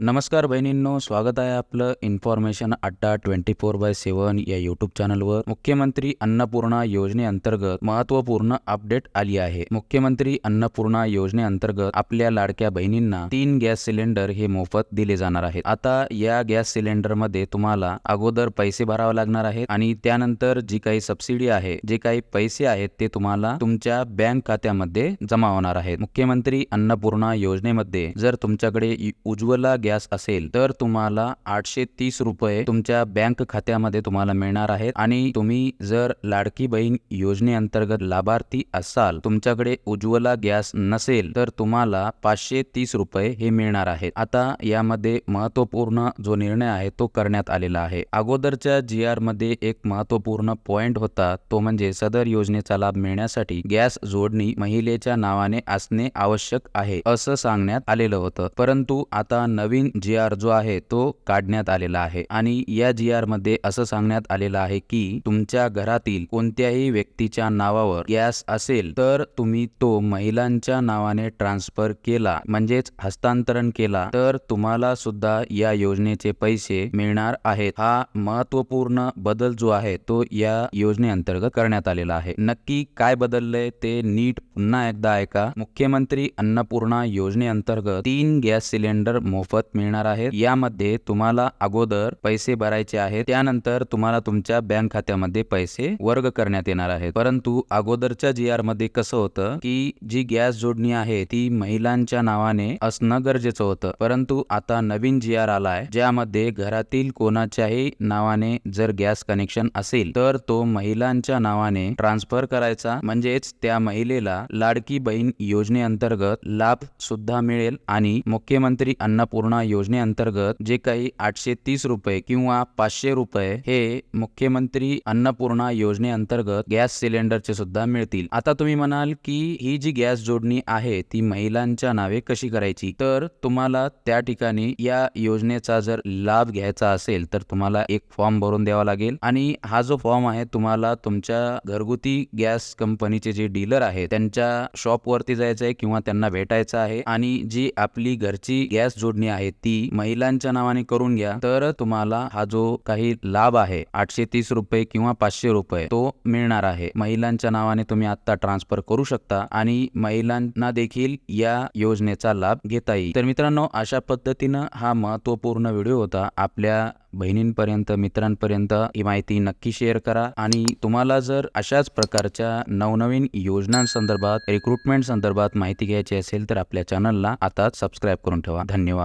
नमस्कार बहिणींनो स्वागत आहे आपलं इन्फॉर्मेशन अड्डा ट्वेंटी फोर बाय सेवन या युट्यूब चॅनलवर मुख्यमंत्री अन्नपूर्णा योजनेअंतर्गत महत्त्वपूर्ण अपडेट आली आहे. मुख्यमंत्री अन्नपूर्णा योजनेअंतर्गत आपल्या लाडक्या बहिणींना तीन गॅस सिलेंडर हे मोफत दिले जाणार आहेत. आता या गॅस सिलेंडरमध्ये तुम्हाला अगोदर पैसे भरावे लागणार आहेत आणि त्यानंतर जी काही सबसिडी आहे जे काही पैसे आहेत ते तुम्हाला तुमच्या बँक खात्यामध्ये जमा होणार आहेत. मुख्यमंत्री अन्नपूर्णा योजनेमध्ये जर तुमच्याकडे इ- उज्ज्वला गॅस असेल तर तुम्हाला आठशे तीस रुपये तुमच्या बँक खात्यामध्ये तुम्हाला मिळणार आहेत. आणि तुम्ही जर लाडकी बहीण योजनेअंतर्गत लाभार्थी असाल तुमच्याकडे उज्ज्वला गॅस नसेल तर तुम्हाला पाचशे तीस रुपये हे मिळणार आहेत. आता यामध्ये महत्त्वपूर्ण जो निर्णय आहे तो करण्यात आलेला आहे. अगोदरच्या जी आरमध्ये एक महत्त्वपूर्ण पॉइंट होता तो म्हणजे सदर योजनेचा लाभ मिळण्यासाठी गॅस जोडणी महिलेच्या नावाने असणे आवश्यक आहे असं सांगण्यात आलेलं होतं. परंतु आता नवीन जी आर जो आहे तो काढण्यात आलेला आहे. आणि या जी आरमध्ये असं सांगण्यात आलेलं आहे की तुमच्या घरातील कोणत्याही व्यक्तीच्या नावावर गॅस असेल तर तुम्ही तो महिलांच्या नावाने ट्रान्सफर केला म्हणजेच हस्तांतरण केला तर तुम्हाला सुद्धा या योजनेचे पैसे मिळणार आहेत. हा महत्त्वपूर्ण बदल जो आहे तो या योजनेअंतर्गत करण्यात आलेला आहे. नक्की काय बदललंय ते नीट पुन्हा एकदा ऐका. मुख्यमंत्री अन्नपूर्णा योजनेअंतर्गत तीन गॅस सिलेंडर मोफत मिळणार आहे यामध्ये तुम्हाला अगोदर पैसे भरायचे आहेत. त्यानंतर तुम्हाला तुमच्या बँक खात्यामध्ये पैसे वर्ग करण्यात येणार आहेत. परंतु अगोदरच्या जी आरमध्ये कसं होतं की जी गॅस जोडणी आहे ती महिलांच्या नावाने असणं गरजेचं होतं. परंतु आता नवीन जी आर आलाय ज्यामध्ये घरातील कोणाच्याही नावाने जर गॅस कनेक्शन असेल तर तो महिलांच्या नावाने ट्रान्सफर करायचा. म्हणजेच त्या महिलेला लाडकी बहीण योजनेअंतर्गत लाभ सुद्धा मिळेल आणि मुख्यमंत्री अन्नपूर्णा योजनेअंतर्गत जे काही आठशे तीस रुपये किंवा पाचशे रुपये हे मुख्यमंत्री अन्नपूर्णा योजनेअंतर्गत गॅस सिलेंडरचे सुद्धा मिळतील. आता तुम्ही म्हणाल की ही जी गॅस जोडणी आहे ती महिलांच्या नावे कशी करायची? तर तुम्हाला त्या ठिकाणी या योजनेचा जर लाभ घ्यायचा असेल तर तुम्हाला एक फॉर्म भरून द्यावा लागेल. आणि हा जो फॉर्म आहे तुम्हाला तुमच्या घरगुती गॅस कंपनीचे जे डीलर आहे त्यांच्या शॉपवरती जायचं आहे किंवा त्यांना भेटायचं आहे. आणि जी आपली घरची गॅस जोडणी आहे आहे ती महिलांच्या नावाने करून घ्या तर तुम्हाला हा जो काही लाभ आहे आठशे तीस रुपये किंवा पाचशे रुपये तो मिळणार आहे. महिलांच्या नावाने तुम्ही आता ट्रान्सफर करू शकता आणि महिलांना देखील या योजनेचा लाभ घेता येईल. तर मित्रांनो अशा पद्धतीनं हा महत्त्वपूर्ण व्हिडिओ होता. आपल्या बहिणींपर्यंत मित्रांपर्यंत ही माहिती नक्की शेअर करा आणि तुम्हाला जर अशाच प्रकारच्या नवनवीन योजनांसंदर्भात रिक्रुटमेंट संदर्भात माहिती घ्यायची असेल तर आपल्या चॅनलला आता सबस्क्राईब करून ठेवा. धन्यवाद.